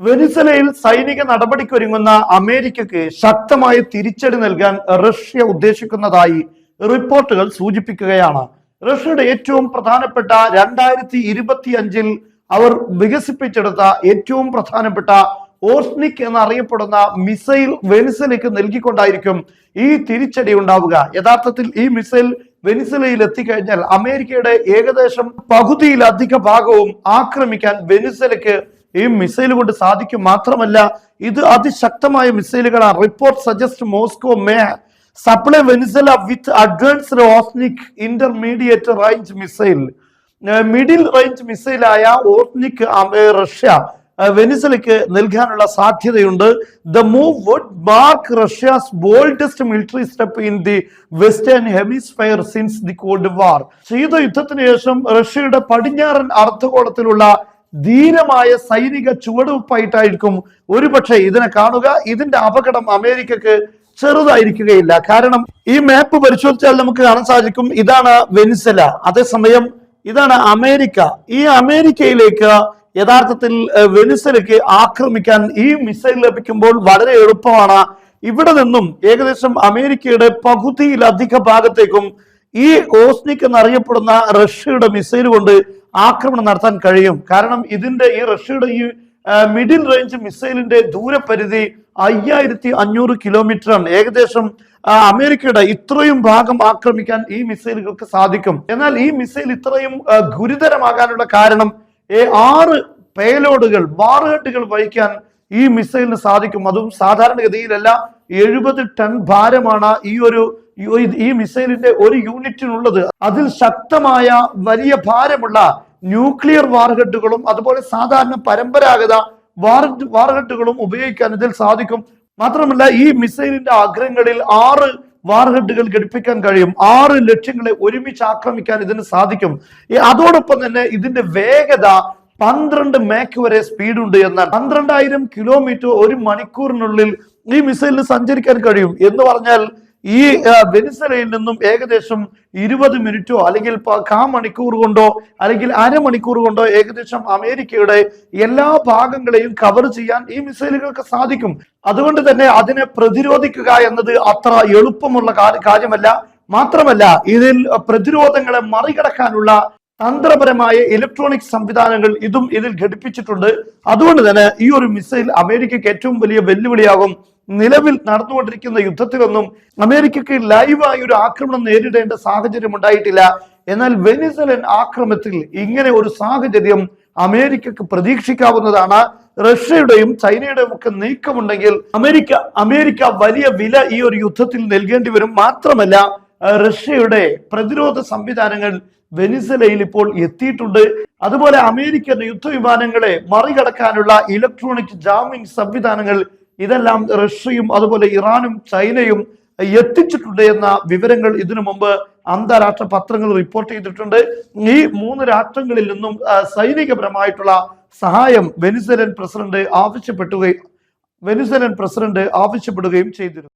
വെനിസലയിൽ സൈനിക നടപടിക്കൊരുങ്ങുന്ന അമേരിക്കക്ക് ശക്തമായ തിരിച്ചടി നൽകാൻ റഷ്യ ഉദ്ദേശിക്കുന്നതായി റിപ്പോർട്ടുകൾ സൂചിപ്പിക്കുകയാണ്. റഷ്യയുടെ ഏറ്റവും പ്രധാനപ്പെട്ട രണ്ടായിരത്തി ഇരുപത്തി അഞ്ചിൽ അവർ വികസിപ്പിച്ചെടുത്ത ഏറ്റവും പ്രധാനപ്പെട്ട ഓർസ്നിക് എന്നറിയപ്പെടുന്ന മിസൈൽ വെനിസലയ്ക്ക് നൽകിക്കൊണ്ടായിരിക്കും ഈ തിരിച്ചടി ഉണ്ടാവുക. യഥാർത്ഥത്തിൽ ഈ മിസൈൽ വെനിസലയിൽ എത്തിക്കഴിഞ്ഞാൽ അമേരിക്കയുടെ ഏകദേശം പകുതിയിലധിക ഭാഗവും ആക്രമിക്കാൻ വെനിസലയ്ക്ക് ഈ മിസൈൽ കൊണ്ട് സാധിക്കും മാത്രമല്ല ഇത് അതിശക്തമായ മിസൈലുകളാണ്. Report suggest Moscow may supply Venezuela with advanced Oreshnik intermediate range missile middle range മിസൈലായ Oreshnik Russia വെനിസലയ്ക്ക് നൽകാനുള്ള സാധ്യതയുണ്ട്. The move would mark Russia's boldest military step in the western hemisphere since the cold war ശീതയുദ്ധത്തിന് ശേഷം റഷ്യയുടെ പടിഞ്ഞാറൻ അർദ്ധഗോളത്തിലുള്ള ധീരമായ സൈനിക ചുവടുവയ്പായിട്ടായിരിക്കും ഒരുപക്ഷെ ഇതിനെ കാണുക. ഇതിന്റെ അപകടം അമേരിക്കക്ക് ചെറുതായിരിക്കുകയില്ല. കാരണം ഈ മാപ്പ് പരിശോധിച്ചാൽ നമുക്ക് കാണാൻ സാധിക്കും ഇതാണ് വെനിസല അതേസമയം ഇതാണ് അമേരിക്ക. ഈ അമേരിക്കയിലേക്ക് യഥാർത്ഥത്തിൽ വെനിസലയ്ക്ക് ആക്രമിക്കാൻ ഈ മിസൈൽ ലഭിക്കുമ്പോൾ വളരെ എളുപ്പമാണ്. ഇവിടെ നിന്നും ഏകദേശം അമേരിക്കയുടെ പകുതിയിലധിക ഭാഗത്തേക്കും ഈ ഓസ്നിക് എന്നറിയപ്പെടുന്ന റഷ്യയുടെ മിസൈൽ കൊണ്ട് ആക്രമണം നടത്താൻ കഴിയും. കാരണം ഇതിന്റെ ഈ റഷ്യയുടെ ഈ മിഡിൽ റേഞ്ച് മിസൈലിന്റെ ദൂരപരിധി അയ്യായിരത്തി അഞ്ഞൂറ് കിലോമീറ്റർ ആണ് ഏകദേശം അമേരിക്കയുടെ ഇത്രയും ഭാഗം ആക്രമിക്കാൻ ഈ മിസൈലുകൾക്ക് സാധിക്കും. എന്നാൽ ഈ മിസൈൽ ഇത്രയും ഗുരുതരമാകാനുള്ള കാരണം ആറ് പേലോഡുകൾ വാറുകെട്ടുകൾ വഹിക്കാൻ ഈ മിസൈലിന് സാധിക്കും. അതും സാധാരണഗതിയിലല്ല എഴുപത് ടൺ ഭാരമാണ് ഈ ഒരു ഈ- മിസൈലിന്റെ ഒരു യൂണിറ്റിനുള്ളത് അതിൽ ശക്തമായ വലിയ ഭാരമുള്ള ന്യൂക്ലിയർ വാർഹെഡുകളും അതുപോലെ സാധാരണ പരമ്പരാഗത വാർ വാർഹെഡുകളും ഉപയോഗിക്കാൻ ഇതിൽ സാധിക്കും. മാത്രമല്ല ഈ മിസൈലിന്റെ അഗ്രങ്ങളിൽ ആറ് വാർഹെഡുകൾ ഘടിപ്പിക്കാൻ കഴിയും. ആറ് ലക്ഷ്യങ്ങളെ ഒരുമിച്ച് ആക്രമിക്കാൻ ഇതിന് സാധിക്കും. അതോടൊപ്പം തന്നെ ഇതിന്റെ വേഗത പന്ത്രണ്ട് മേക്ക് വരെ സ്പീഡ് ഉണ്ട് എന്നാൽ പന്ത്രണ്ടായിരം കിലോമീറ്റർ ഒരു മണിക്കൂറിനുള്ളിൽ ഈ മിസൈലിന് സഞ്ചരിക്കാൻ കഴിയും. എന്ന് പറഞ്ഞാൽ ഈ വെനിസലയിൽ നിന്നും ഏകദേശം ഇരുപത് മിനിറ്റോ അല്ലെങ്കിൽ കാ മണിക്കൂർ കൊണ്ടോ അല്ലെങ്കിൽ അരമണിക്കൂർ കൊണ്ടോ ഏകദേശം അമേരിക്കയുടെ എല്ലാ ഭാഗങ്ങളെയും കവർ ചെയ്യാൻ ഈ മിസൈലുകൾക്ക് സാധിക്കും. അതുകൊണ്ട് തന്നെ അതിനെ പ്രതിരോധിക്കുക എന്നത് അത്ര എളുപ്പമുള്ള കാര്യമല്ല. മാത്രമല്ല ഇതിൽ പ്രതിരോധങ്ങളെ മറികടക്കാനുള്ള തന്ത്രപരമായ ഇലക്ട്രോണിക് സംവിധാനങ്ങൾ ഇതും ഇതിൽ ഘടിപ്പിച്ചിട്ടുണ്ട്. അതുകൊണ്ട് തന്നെ ഈ ഒരു മിസൈൽ അമേരിക്കയ്ക്ക് ഏറ്റവും വലിയ വെല്ലുവിളിയാകും. നിലവിൽ നടന്നുകൊണ്ടിരിക്കുന്ന യുദ്ധത്തിലൊന്നും അമേരിക്കയ്ക്ക് ലൈവായി ഒരു ആക്രമണം നേരിടേണ്ട സാഹചര്യം ഉണ്ടായിട്ടില്ല. എന്നാൽ വെനിസലൻ ആക്രമണത്തിൽ ഇങ്ങനെ ഒരു സാഹചര്യം അമേരിക്കക്ക് പ്രതീക്ഷിക്കാവുന്നതാണ്. റഷ്യയുടെയും ചൈനയുടെയും ഒക്കെ നീക്കമുണ്ടെങ്കിൽ അമേരിക്ക അമേരിക്ക വലിയ വില ഈ ഒരു യുദ്ധത്തിൽ നൽകേണ്ടി വരും. മാത്രമല്ല റഷ്യയുടെ പ്രതിരോധ സംവിധാനങ്ങൾ വെനിസലയിൽ ഇപ്പോൾ എത്തിയിട്ടുണ്ട്. അതുപോലെ അമേരിക്കൻ യുദ്ധവിമാനങ്ങളെ മറികടക്കാനുള്ള ഇലക്ട്രോണിക് ജാമിംഗ് സംവിധാനങ്ങൾ ഇതെല്ലാം റഷ്യയും അതുപോലെ ഇറാനും ചൈനയും എത്തിച്ചിട്ടുണ്ട് എന്ന വിവരങ്ങൾ ഇതിനു മുമ്പ് അന്താരാഷ്ട്ര പത്രങ്ങൾ റിപ്പോർട്ട് ചെയ്തിട്ടുണ്ട്. ഈ മൂന്ന് രാഷ്ട്രങ്ങളിൽ നിന്നും സൈനികപരമായിട്ടുള്ള സഹായം വെനിസലൻ പ്രസിഡന്റ് ആവശ്യപ്പെട്ടുകയും വെനിസലൻ പ്രസിഡന്റ് ആവശ്യപ്പെടുകയും ചെയ്തിരുന്നു.